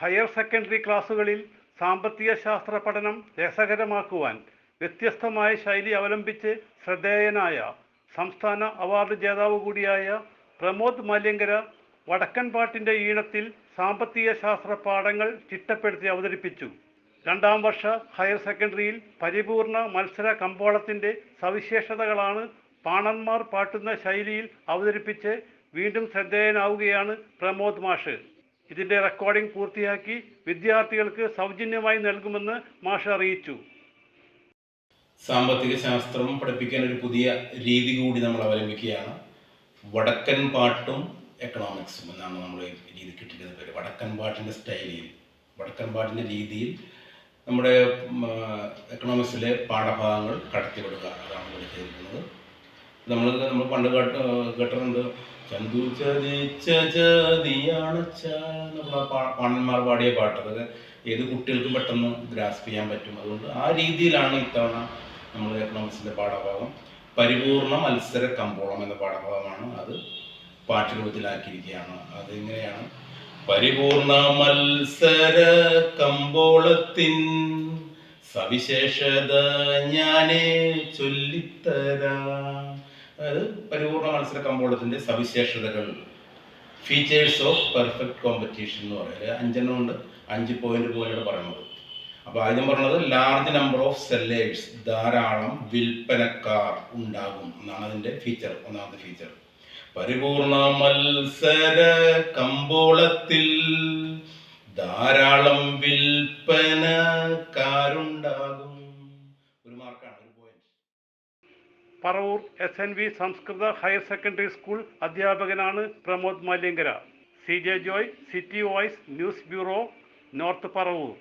Higher secondary ക്ലാസ്സുകളിൽ സാമ്പത്തിക ശാസ്ത്ര പഠനം രസകരമാക്കുവാൻ വ്യത്യസ്തമായ ശൈലി അവലംബിച്ച് ശ്രദ്ധേയനായ സംസ്ഥാന അവാർഡ് ജേതാവ് കൂടിയായ പ്രമോദ് മാല്യങ്കര വടക്കൻ പാട്ടിന്റെ ഈണത്തിൽ സാമ്പത്തിക ശാസ്ത്ര പാഠങ്ങൾ ചിട്ടപ്പെടുത്തി അവതരിപ്പിച്ചു. രണ്ടാം വർഷ ഹയർ സെക്കൻഡറിയിൽ പരിപൂർണ മത്സര കമ്പോളത്തിന്റെ സവിശേഷതകളാണ് പാണന്മാർ പാട്ടുന്ന ശൈലിയിൽ അവതരിപ്പിച്ച് വീണ്ടും ശ്രദ്ധേയനാവുകയാണ് പ്രമോദ് മാഷ്. ഇതിന്റെ റെക്കോർഡിംഗ് പൂർത്തിയാക്കി വിദ്യാർത്ഥികൾക്ക് സൗജന്യമായി നൽകുമെന്ന് മാഷ് അറിയിച്ചു. സാമ്പത്തിക ശാസ്ത്രം പഠിപ്പിക്കാൻ ഒരു പുതിയ രീതി കൂടി നമ്മൾ അവലംബിക്കുകയാണ്. വടക്കൻ പാട്ടും എക്കണോമിക്സും എന്നാണ് നമ്മൾ രീതി കിട്ടിയിരുന്ന പേര്. വടക്കൻ പാട്ടിന്റെ സ്റ്റൈലിൽ വടക്കൻ പാട്ടിന്റെ രീതിയിൽ നമ്മുടെ എക്കണോമിക്സിലെ പാഠഭാഗങ്ങൾ കടത്തിവിടുക അതാണ് ഇവിടെ ചെയ്തിരിക്കുന്നത്. നമ്മൾ നമ്മൾ പണ്ട് കേട്ട് കേട്ടിട്ടുണ്ട്. ചന്തു ചതിച്ച ചതിയാണച്ച പാണന്മാർ പാടിയ പാട്ട്. ഏത് കുട്ടികൾക്കും പെട്ടെന്ന് ഗ്രാസ്പ് ചെയ്യാൻ പറ്റും. അതുകൊണ്ട് ആ രീതിയിലാണ് ഇത്തവണ നമ്മൾ എക്കണോമിക്സിന്റെ പാഠഭാഗം. പരിപൂർണ മത്സര കമ്പോളം എന്ന പാഠഭാഗമാണ് അത്. പാഠ്യരൂപത്തിലാക്കിയിരിക്കുകയാണ് അതെങ്ങനെയാണ്? പരിപൂർണ മത്സര കമ്പോളത്തിൻ സവിശേഷത ഞാനേ ചൊല്ലിത്തരാം. അതായത് പരിപൂർണ മത്സര കമ്പോളത്തിന്റെ സവിശേഷതകൾ. ഫീച്ചേഴ്സ് ഓഫ് പെർഫെക്റ്റ് കോമ്പറ്റീഷൻ എന്ന് പറയുന്നത് അഞ്ചെണ്ണം ഉണ്ട്. അഞ്ച് പോയിന്റ് പോലെയാണ് പറയുന്നത്. അപ്പോൾ ആദ്യം പറഞ്ഞത് ലാർജ് നമ്പർ ഓഫ് സെല്ലേഴ്സ് ധാരാളം വിൽപ്പനക്കാർ ഉണ്ടാകും. എന്നാണ് അതിന്റെ ഫീച്ചർ ഒന്നാമത്തെ ഫീച്ചർ പരിപൂർണ മത്സര കമ്പോളത്തിൽ ധാരാളം വിൽപ്പനക്കാരുണ്ടാകും. ഒരു മാർക്കാണ് ഒരു point Paravur S N V Samskrita higher secondary school അധ്യാപകനാണ് Pramod Malyankara C J Joy city voice news bureau north Paravur.